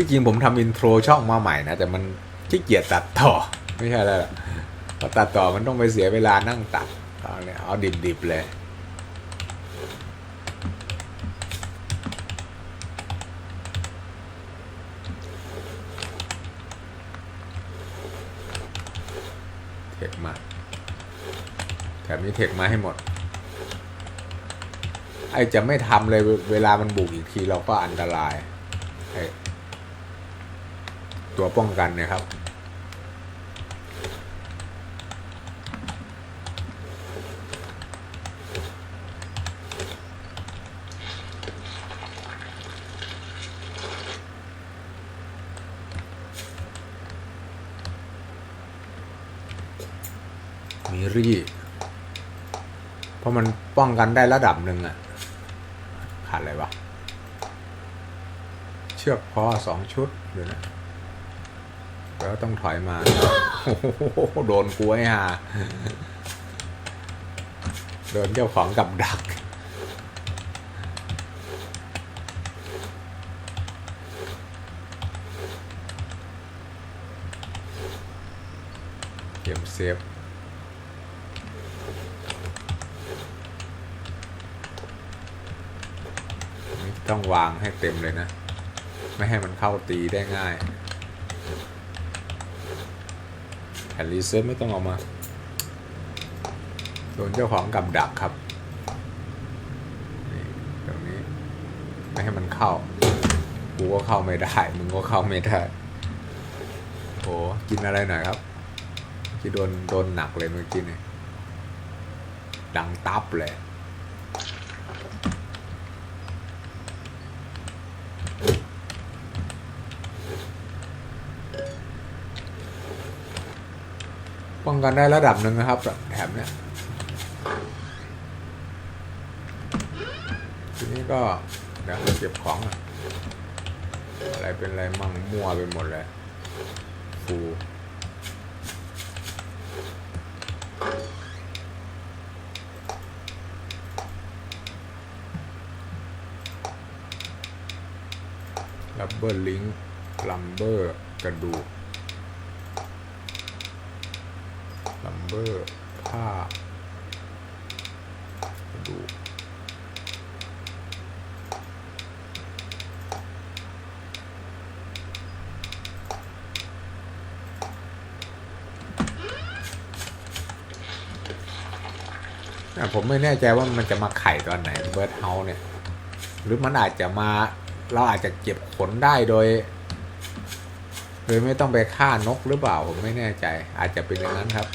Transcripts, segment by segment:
ที่จริงผมทำอินโทรช่องมาใหม่นะ แต่มันขี้เกียจตัดต่อ ไม่ใช่อะไรพอตัดต่อมันต้องไปเสียเวลานั่งตัดเอาเนี่ยเอาดิบๆเลยเทคมาแถมนี้เทคมาให้หมด ไอจะไม่ทำเลยเวเวลามันบุกอีกทีเราก็อันตรายไอ ตัวป้องกันเนะครับ มีรี่ เพราะมันป้องกันได้ระดับหนึ่งอะขาดอะไรวะ เชือกพอสองชุดเดี๋ยวนะ แล้วต้องถอยมาโดนกล้วยฮะโดนเจ้าของกับดัก เกมเซฟต้องวางให้เต็มเลยนะ ไม่ให้มันเข้าตีได้ง่ายแผ่นรีเซ็ตไม่ต้องเอามา โดนเจ้าของกับดักครับ นี่ตรงนี้ ไม่ให้มันเข้า กูก็เข้าไม่ได้ มึงก็เข้าไม่ได้โหกินอะไรหน่อยครับที่โดนโดนหนักเลยเมื่อกี้นี่ดังตับเลย ป้องกันได้ระดับหนึ่งนะครับแถมเนี้ยทีนี้ก็เดี๋ยวเก็บของอะอะไรเป็นอะไรมั่งมั่วไปหมดเลยฟูลับเบอร์ลิงลัมเบอร์กระดูก ลัมเบ อร์ผ้าดูผมไม่แน่ใจว่ามันจะมาไข่ตอนไหนเบิร์ดเฮาเนี่ย หรือมันอาจจะมาเราอาจจะเก็บขนได้โดยโดยไม่ต้องไปฆ่านกหรือเปล่า ผมไม่แน่ใจ อาจจะเป็นอย่างนั้นครับ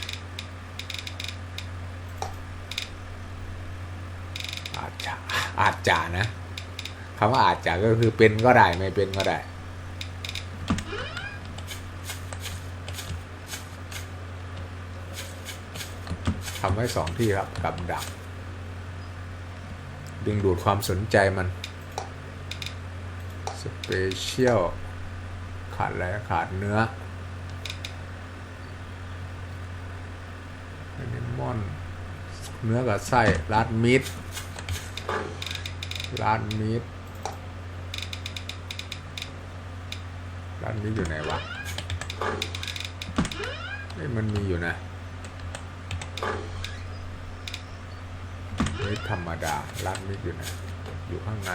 อาจจะ อาจจะนะคำว่าอาจจะก็คือเป็นก็ได้ไม่เป็นก็ได้ทำไว้สองที่ครับกับดัก ดึงดูดความสนใจมันสเปเชียลขาดอะไรขาดเนื้อแอนิมอน เนื้อกับไส้ราดมิด ราดมิดราดมิดอยู่ไหนวะเอ้มันมีอยู่นะมิดธรรมดาราดมิดอยู่นะอยู่ข้างใน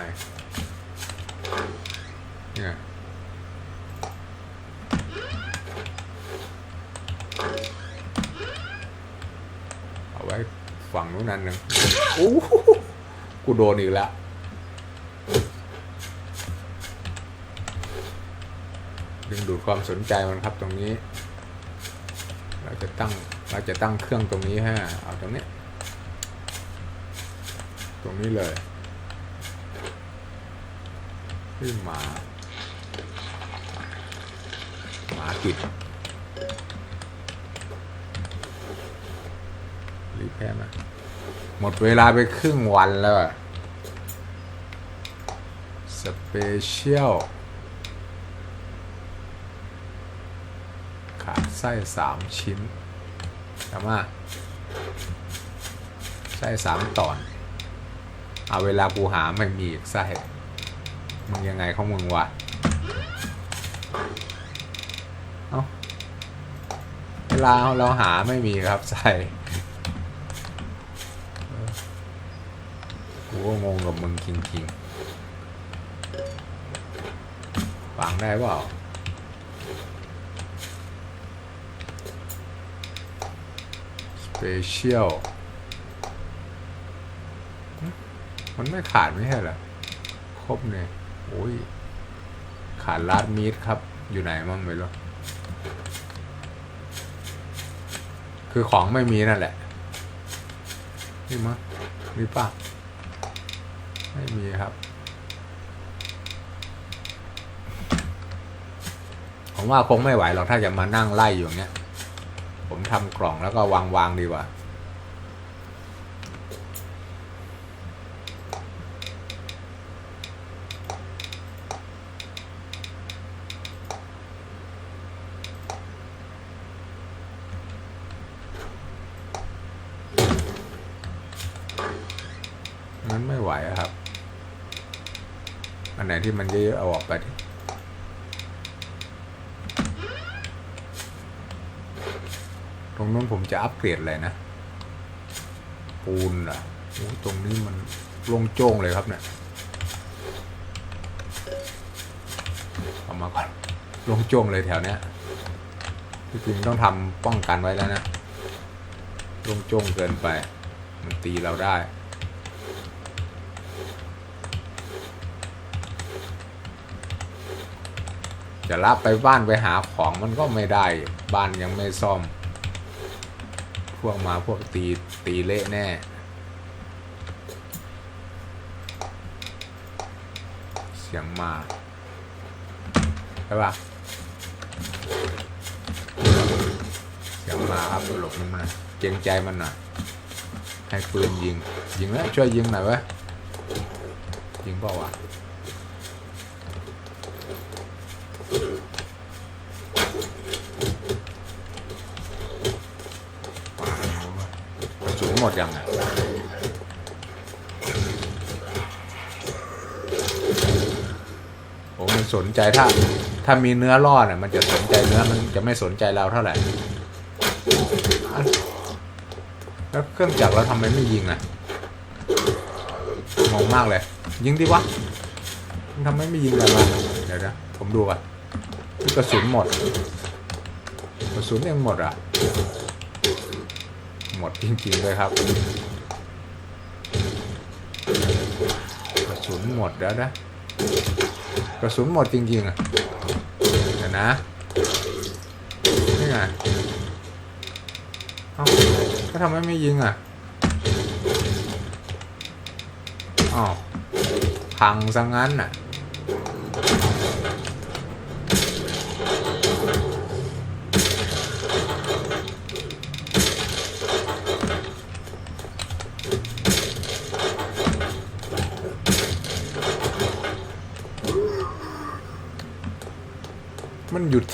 เนี่ยเอาไว้ฝั่งนู้นนั่นหนึ่งโอ้โหกูโดนอีกแล้ว ดึงดูดความสนใจมันครับตรงนี้ เราจะตั้งเราจะตั้งเครื่องตรงนี้ฮะเอาตรงนี้ ตรงนี้เลยขึ้นหมาหมากิดรีแพ้มาหมดเวลาไปครึ่งวันแล้วสเปเชียล ขาไส้สามชิ้นทำมาไส้สามตอน เอาเวลากูหาไม่มีอีกไส้ มึงยังไงของมึงวะ เอาเวลาเราหาไม่มีครับใส่กูก็งงกับมึงจริงๆฟังได้เปล่า สเปเชียลมันไม่ขาดไม่ใช่เหรอ ครบเนี่ยโอ้ย ขาดลาดมีดครับ อยู่ไหนมั่งไม่รู้คือของไม่มีนั่นแหละ นี่มั้งนี่ป่ะ ไม่มีครับผมว่าคงไม่ไหวหรอกถ้าจะมานั่งไล่อยู่อย่างเงี้ย ผมทำกล่องแล้วก็วางวางดีกว่านั้นไม่ไหวครับ อันไหนที่มันเยอะๆเอาออกไปดิ ตรงนู้นผมจะอัปเกรดอะไรนะ ปูนอะโอ้ตรงนี้มันโล่งโจ้งเลยครับเนี่ยเอามาก่อนโล่งโจ้งเลยแถวเนี้ยที่จริงต้องทำป้องกันไว้แล้วนะโล่งโจ้งเกินไป มันตีเราได้จะรับไปบ้านไปหาของมันก็ไม่ได้ บ้านยังไม่ซ่อม พวกมาพวกตีตีเละแน่ เสียงมาใช่ปะเสียงมาครับหลบมันมา เกรงใจมันหน่อยให้ปืนยิง ยิงแล้วช่วยยิงหน่อยเว้ยยิงเปล่าวะ กระสุนหม ดยังอะโอ้มันสนใจถ้า ถ้ามีเนื้อรอดอะ มันจะสนใจเนื้อมันจะไม่สนใจเราเท่าไหร่แล้วเครื่องจักรเราทำไมไม่ยิงอะงงมากเลย ยิงดิวะมันทำไมไม่ยิงอะไรมาเดี๋ยวนะผมดูก่อนกระสุนหมด กระสุนยังหมดอะ หมดจริงๆเลยครับกระสุนหมดแล้วนะกระสุนหมดจริงๆอะเดี๋ยวนะนี่ไงเอ้าก็ทำไมไม่ยิงอะอ้าวพังซะงั้นน่ะ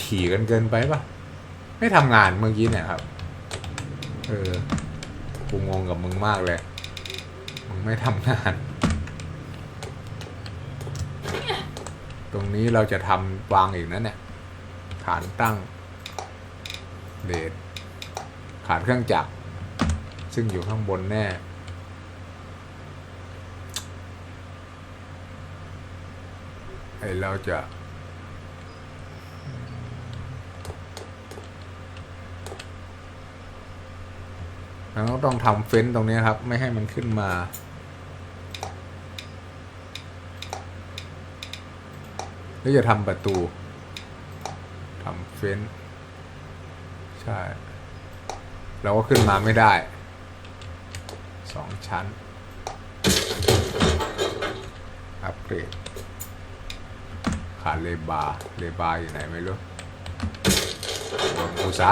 ถี่กันเกินไปปะไม่ทำงานเมื่อกี้เนี่ยครับ เออกูงงกับมึงมากเลย มึงไม่ทำงาน ตรงนี้เราจะทำวางอีกนะเนี่ย ฐานตั้ง เดทฐานเครื่องจักร ซึ่งอยู่ข้างบนแน่ไอเราจะ แล้วต้องทำเฟ้นตรงนี้ครับ ไม่ให้มันขึ้นมาหรือจะทำประตูทำเฟ้น ใช่ เราก็ขึ้นมาไม่ได้สองชั้น อัปเกรดขาดเลบาเลบาอยู่ไหนไม่รู้โดนกูซะ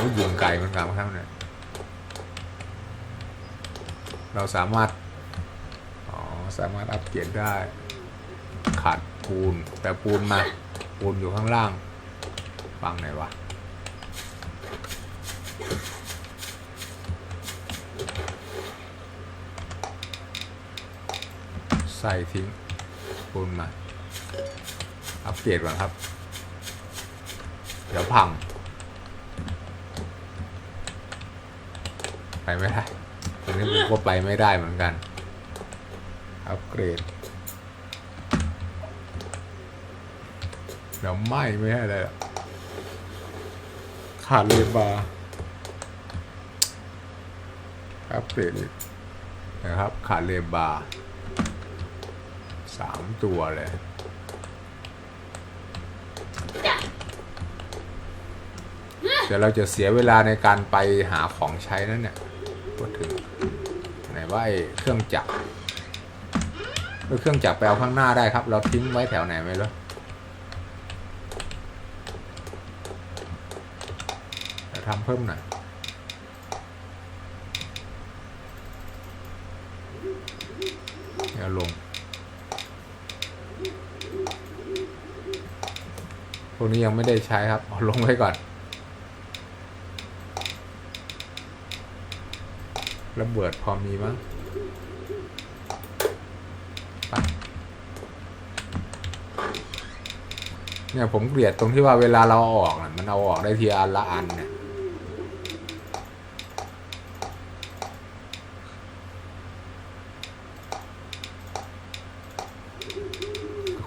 อ้ยยิงไกลเหมันกันครับเนี่ยเราสามารถ อ๋อ สามารถอัปเกรดได้ ขาดปูน แต่ปูนมา ปูนอยู่ข้างล่างฟังไหนวะใส่ทิ้งปูนมา อัปเกรดก่อนครับ เดี๋ยวพัง ไปไม่ได้ตรงนี้ผมก็ไปไม่ได้เหมือนกัน อัปเกรดเดี๋ยวไหม้ไม่ให้เลยอะขาดเลบาร์อัปเกรดอีกนะครับขาดเลบาร์สามตัวเลยเดี๋ยวเราจะเสียเวลาในการไปหาของใช้นั่นเนี่ย พูดถึงไหนว่าไอ้เครื่องจักรเครื่องจักรไปเอาข้างหน้าได้ครับ เราทิ้งไว้แถวไหนไม่รู้เดี๋ยวทำเพิ่มหน่อยเดี๋ยวลง พวกนี้ยังไม่ได้ใช้ครับเอาลงไว้ก่อน ระเบิดพอมีมั้งเนี่ยผมเกลียดตรงที่ว่าเวลาเราเอาออกมันเอาออกได้ทีอันละอันเนี่ย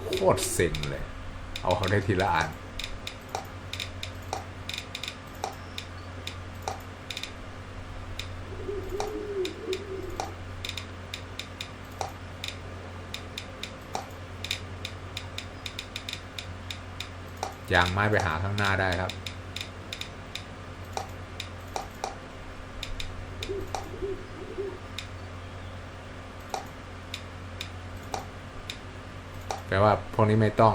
โคตรเซ็งเลย เอาเขาได้ทีละอัน ยางไม้ไปหาข้างหน้าได้ครับ แปลว่าพวกนี้ไม่ต้อง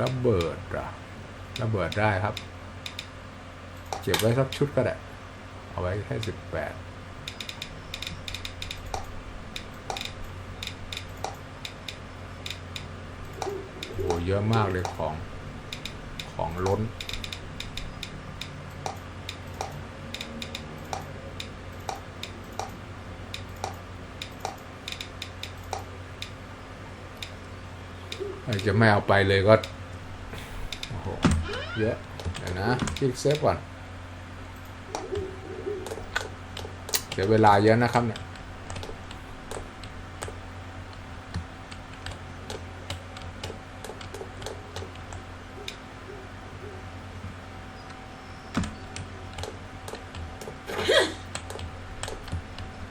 ระเบิดเหรอะระเบิดได้ครับ เก็บไว้สักชุดก็ได้ เอาไว้แค่สิบแปด เยอะมากเลยของของล้นอาจจะไม่เอาไปเลยก็ โอ้โห เยอะ เดี๋ยวนะคลิกเซฟก่อนเสียเวลาเยอะนะครับเนี่ย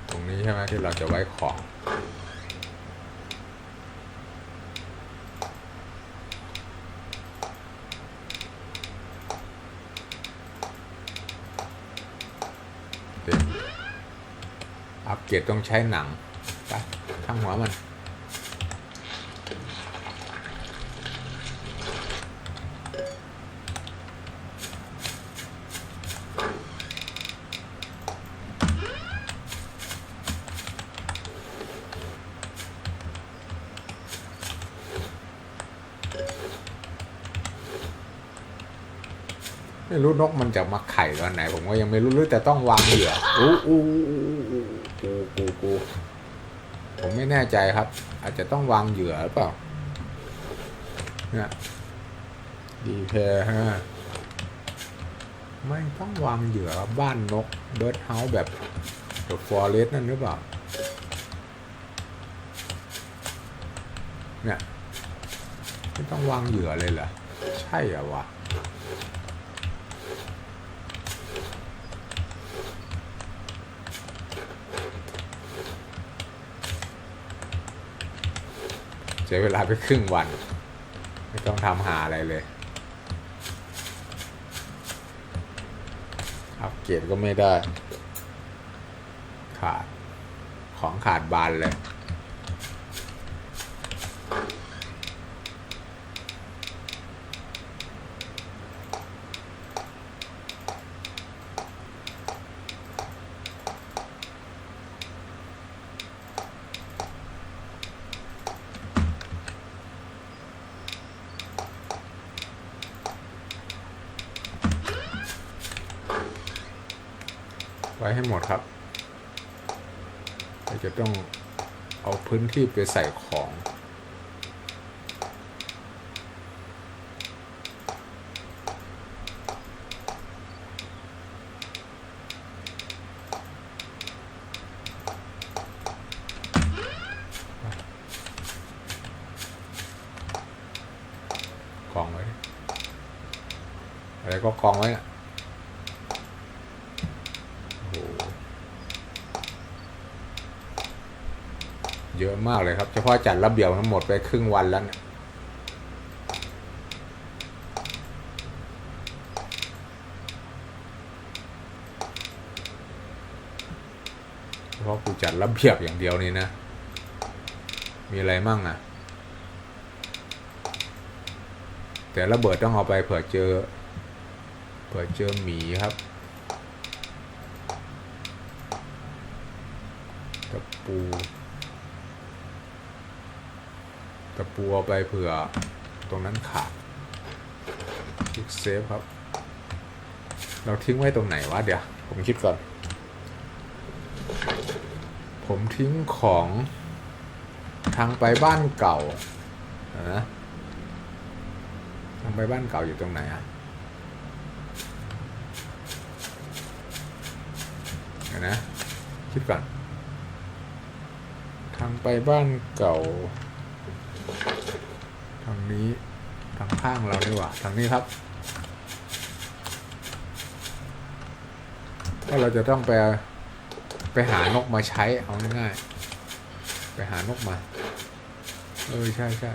ตรงนี้ใช่ไหม ที่เราจะไว้ของเต็มอัปเกรดต้องใช้หนังไปข้างหัวมัน รู้นกมันจะมาไข่ตอนไหน ผมก็ยังไม่รู้รือแต่ต้องวางเหยื่ออู้อู้อู้อู้อู้กูกูกูผมไม่แน่ใจครับ อาจจะต้องวางเหยื่อหรือเปล่าเนี่ยดีเพย์ฮะไม่ต้องวางเหยื่อบ้านนกเบิร์ดเฮาส์แบบเดอะฟอเรสต์นั่นหรือเปล่าเนี่ยไม่ต้องวางเหยื่อเลยเหรอใช่เหรอวะ เสียเวลาไปครึ่งวัน ไม่ต้องทำหาอะไรเลย อัปเกรดก็ไม่ได้ ขาด ของขาดบานเลย ว้ให้หมดครับ เราจะต้องเอาเอาพื้นที่ไปใส่ของ กองไว้ อะไรก็กองไว้น่ะโอ้โหเยอะ กเลยครับเฉพาะจัดระเบียบทั้งหมดไปครึ่งวันแล้วเนี่ยเฉพาะกูจัดระเบียบอย่างเดียวนี่นะ มีอะไรมั่งอะ แต่ระเบิดต้องเอาไปเผื่อเจอ เผื่อเจอหมีครับตะปู ตะปูเอาไปเผื่อตรงนั้นขาดคลิกเซฟครับ เราทิ้งไว้ตรงไหนวะเดี๋ยว ผมคิดก่อน ผมทิ้งของทางไปบ้านเก่าอะนะทางไปบ้านเก่าอยู่ตรงไหนอะนะคิดก่อน ทางไปบ้านเก่า ทางนี้ทางข้างเราดีกว่าทางนี้ครับก็เราจะต้องไปไปหานกมาใช้เอาง่ายๆไปหานกมา เออ ใช่ใช่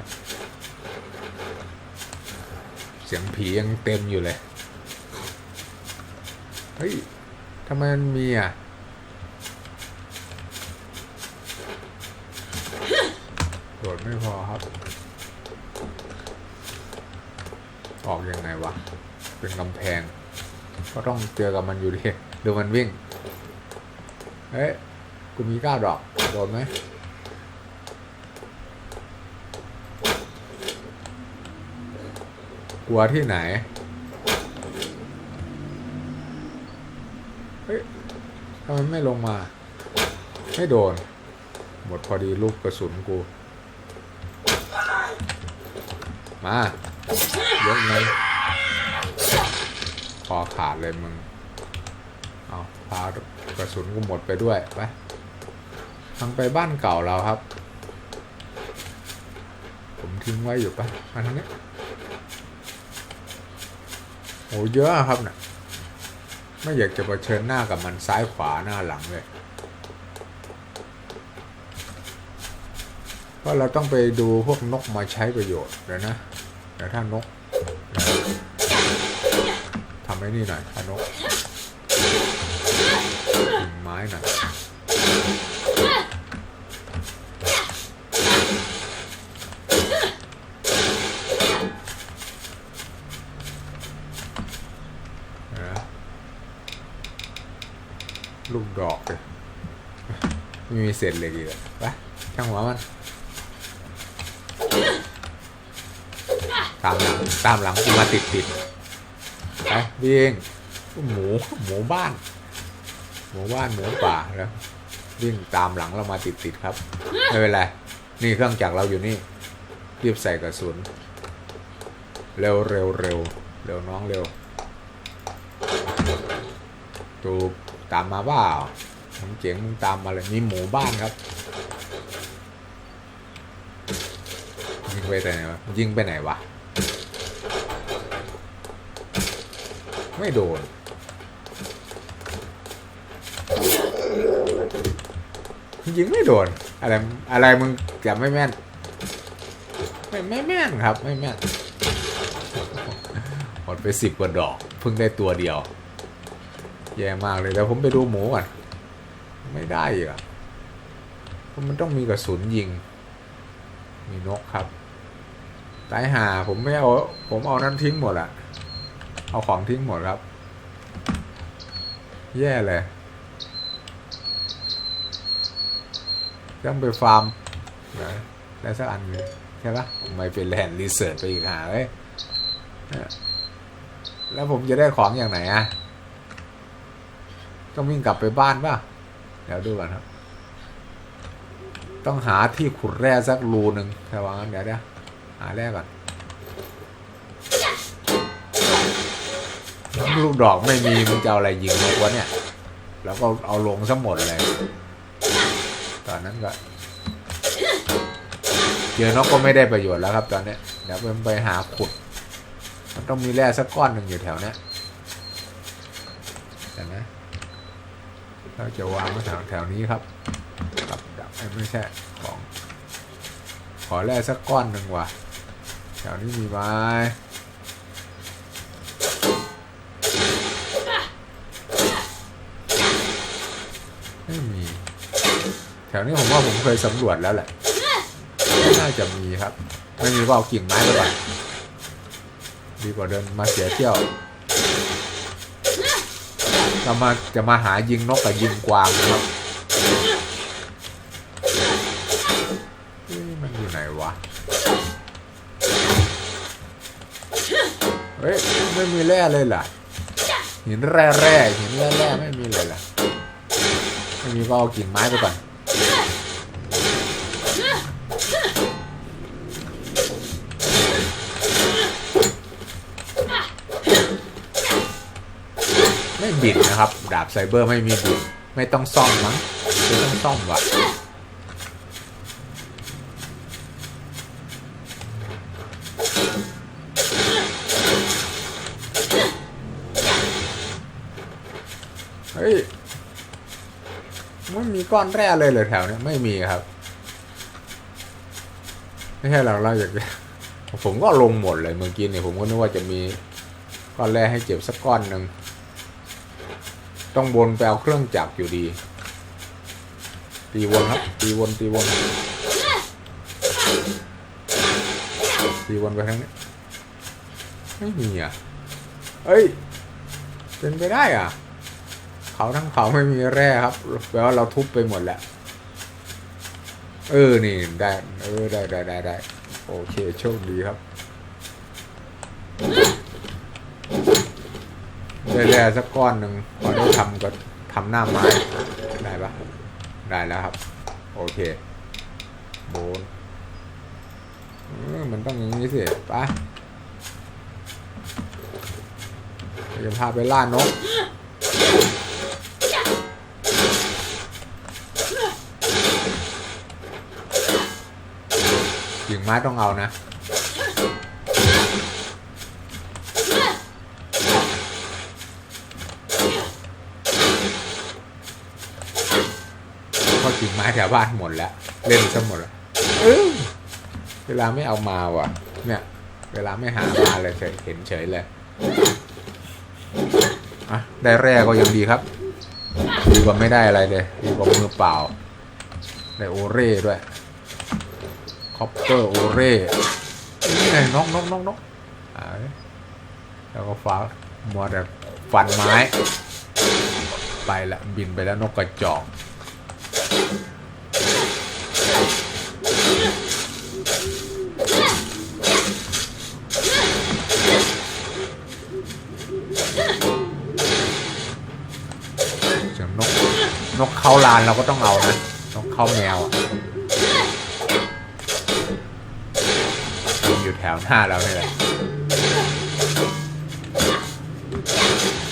เสียงผียังเต็มอยู่เลย เฮ้ยทำไมมันมีอะ โดดไม่พอครับ ออกยังไงวะ เป็นกำแพง ก็ต้องเจอกับมันอยู่ดีดูมันวิ่ง เฮ้ย กูมีก้าดอก โดนไหมกลัวที่ไหน เฮ้ยทำไมไม่ลงมา ไม่โดน หมดพอดีลูกกระสุนกู มา ยกเลยคอขาดเลยมึง เอาพากระสุนกูหมดไปด้วย ไป ทางไปบ้านเก่าเราครับ ผมทิ้งไว้อยู่ปะมาทางนี้โอ้เยอะครับเนะี่ยไม่อยากจะเผชิญหน้ากับมันซ้ายขวาหน้าหลังเลยเพราะเราต้องไปดูพวกนกมาใช้ประโยชน์เดี๋ยวนะ เดี๋ยวถ้านกทำไอ้นี่หน่อยถ้านกกิ่งไม้หน่อยนะลูกดอกเลยไม่มีเศษเหล็กอีกอะไปช่างหัวมัน ตามหลังตามหลังกูมาติดติดไปวิ่งหมูหมูบ้าน หมูบ้านหมูป่าแล้ววิ่งตามหลังเรามาติดติดครับไม่เป็นไรนี่เครื่องจักรเราอยู่นี่รีบใส่กระสุน เร็วเร็วเร็วเร็วน้องเร็วตูตามมาเปล่ามึงเจ๋งมึงตามมาเลยมีหมูบ้านครับยิงไปไหนวะยิงไปไหนวะ ไม่โดน ยิงไม่โดน อะไร อะไรมึงจะไม่แม่น ไม่ไม่แม่นครับ ไม่แม่น หมดไปสิบกว่าดอก เพิ่งได้ตัวเดียว แย่มากเลยแล้วผมไปดูหมูก่อนไม่ได้อีกอะเพราะมันต้องมีกระสุนยิง มีนกครับ ตายหาผมไม่เอา ผมเอานั้นทิ้งหมดอะ เอาของทิ้งหมดครับ แย่เลยต้องไปฟาร์มนะได้สักอันนึงใช่ปะผมไม่เป็นแลนด์รีเสิร์ชไปอีกหาเลยแล้วผมจะได้ของอย่างไหนอะต้องวิ่งกลับไปบ้านป่ะ เดี๋ยวดูก่อนครับ ต้องหาที่ขุดแร่สักรูหนึ่งแต่ว่างั้นเดี๋ยวเดี๋ยวหาแร่ก่อน ลูกดอกไม่มีมึงจะเอาอะไรยิงนกวะเนี่ย แล้วก็เอาลงซะหมดเลย ตอนนั้นก็เจอนกก็ไม่ได้ประโยชน์แล้วครับตอนนี้เดี๋ยวไปหาขุด มันต้องมีแร่สักก้อนหนึ่งอยู่แถวนี้ยเห็นไหมเราจะวางไว้แถวแถวนี้ครับกับดักเอ้ยไม่ใช่ของ ขอแร่สักก้อนหนึ่งว่ะ แถวนี้มีไหมไม่มี แถวนี้ผมว่าผมเคยสำรวจแล้วแหละไม่น่าจะมีครับ ไม่มีก็เอากิ่งไม้ไปก่อนดีกว่าเดินมาเสียเที่ยวเรามาจะมาหายิงนกกับยิงกวางนะครับมันอยู่ไหนวะ เฮ้ย ไม่มีแร่เลยล่ะหินแร่แร่หินแร่แร่ไม่มีเลยล่ะไม่มีก็เอากิ่งไม้ไปก่อน ไม่บิดนะครับ ดาบไซเบอร์ไม่มีบิด ไม่ต้องซ่อมมั้งไม่ต้องซ่อมว่ะเฮ้ยไม่มีก้อนแร่เลยเลยแถวเนี้ยไม่มีครับ ไม่ใช่เราเราอยากจะผมก็ลงหมดเลยเมื่อกี้เนี่ยผมก็นึกว่าจะมีก้อนแร่ให้เก็บสักก้อนหนึ่ง ต้องบนไปเอาเครื่องจักรอยู่ดี ตีวนครับ ตีวนตีวนตีวนไปทางนี้ไม่มีอะเอ้ย เป็นไปได้อะ เขาทั้งเขาไม่มีแร่ครับแปลว่าเราทุบไปหมดแล้ว เออ นี่ได้ เออ ได้ได้ได้ได้โอเค โชคดีครับ ได้แร่สักก้อนหนึ่งพอได้ทำก็ทำหน้าไม้ได้ปะได้แล้วครับ โอเคโบนเออมันต้องอย่างนี้สิไปะจะพาไปล่านกกิ่งไม้ต้องเอานะ เพราะกิ่งไม้แถวบ้านหมดแล้วเล่นซะหมดแล้วเวลาไม่เอามาว่ะ เนี่ย เวลาไม่หามาเลยเฉยเห็นเฉยเลยอะได้แร่ก็ยังดีครับดีกว่าไม่ได้อะไรเลยดีกว่ามือเปล่าได้โอเร่ด้วยคอปเปอร์โอเร่นี่ไงนกนกนกนกอ่าแล้วก็ฟ้ามัวแต่ฟันไม้ ไปละบินไปแล้วนกกระจอก นกนกเข้าลานเราก็ต้องเอานะ นกเข้าแมวอะอยู่แถวหน้าเราเนี่ยแหละ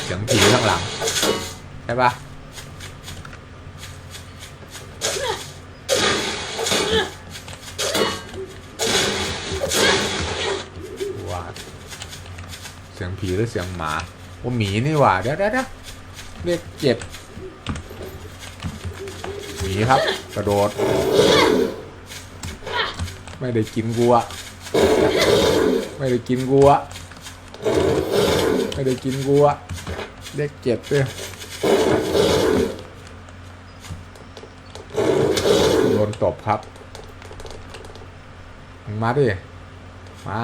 เสียงผีข้างหลัง ใช่ปะว่าเสียง ผีหรือเสียงหมาว่าหมีนี่หว่าเดี๋ยวเดี๋ยวเดี๋ยวเรียกเจ็บหมีครับ กระโดด ไม่ได้กินกูอะไม่ได้กินกูอะไม่ได้กินกูอะเรียกเจ็บด้วยโดนตบครับ มาดิ มา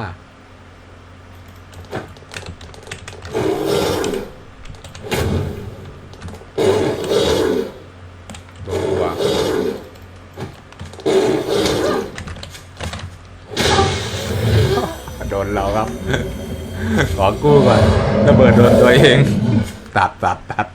โดนกูอะ โดนเราครับ ขอกู้ก่อนระเบิดโดนตัวเอง ตัดตัดตัด